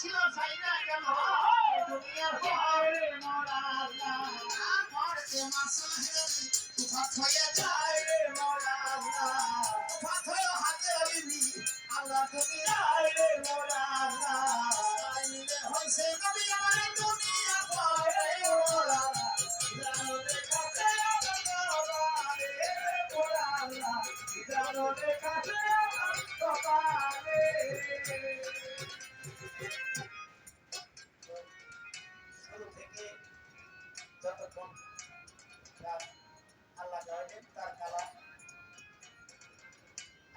ছিল সাইরা গেল দুনিয়ার পরে মোরা আমার যে মাসুল হেরি তুফাত হয়ে যায় রে মোরা তুফাত হয়ে হাতে আলিবি আল্লাহ তুমি আয় রে মোরা মিলে হইছে নবী আমার যতক্ষণ আল্লাহ গাইবেন তার কালা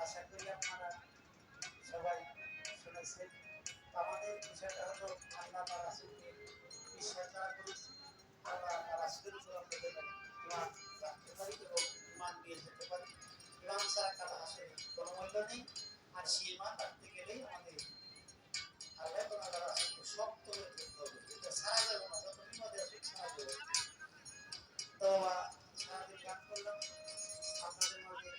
আশা করি আপনারা সবাই শুনেছেন। আমাদের বিষয়টা হলো, আল্লাহ বা রাসুলকে বিশ্বাস রাখতে পারি এবং ইমান নিয়ে যেতে পারি। ইমান ছাড়া কালা আসলে কোনো মূল্য নেই আর সেই ইমান রাখতে গেলেই আমাদের আল্লাহ এবং আল্লাহ রাসুলকে শক্ত করে ধরতে হবে, এটা ছাড়া যাবে না, যত বিপদে আসে ছাড়া যাবে। তো সারাদিন গান করলাম, আপনাদের মধ্যে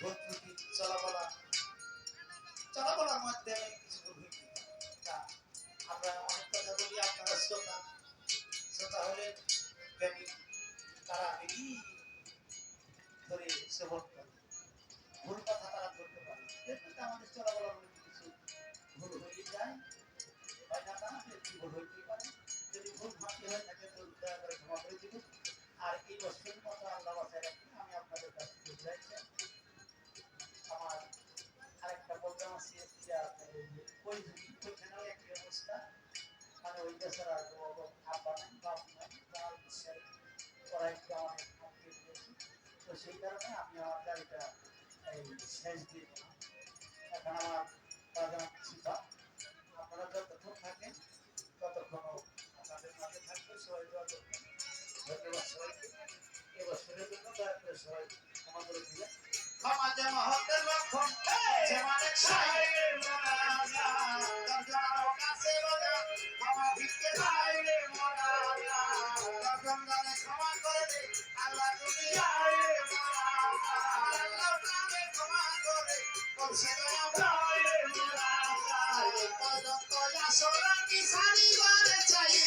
ভক্তি চলাবলা চলাবলার মধ্যে কিছু ভক্তি। তা আমরা অনেক কথা বলি, আপনারা শ্রোতা। শ্রোতা হলে প্রেমী ধরে সেবন ভুল কথা তারা ধরতে পারে। এর আমাদের চলাবলার মধ্যে কিছু ভুল হয়ে যায়। আর আমি আপনাদের আমার আরেকটা প্রোগ্রাম আছে ওই যদি অবস্থা। মানে ওই বেচারা আব্বা নাই, বাপ নাই বিশ্বের ওরা একটু তো সেই কারণে আমি আমার গাড়িটা এই শেষ দিয়ে দিলাম। এখন আমার বাজার চিপা আপনারা যতক্ষণ থাকেন ততক্ষণ আপনাদের মাঝে থাকবে সবাই করবেন। ধন্যবাদ সবাইকে। এবছরের জন্য দয়া করে সবাই ক্ষমা করে দিবেন। ক্ষমা যে মহতের লক্ষণ কলম কলা সোনা কি শাড়ি ঘরে চাই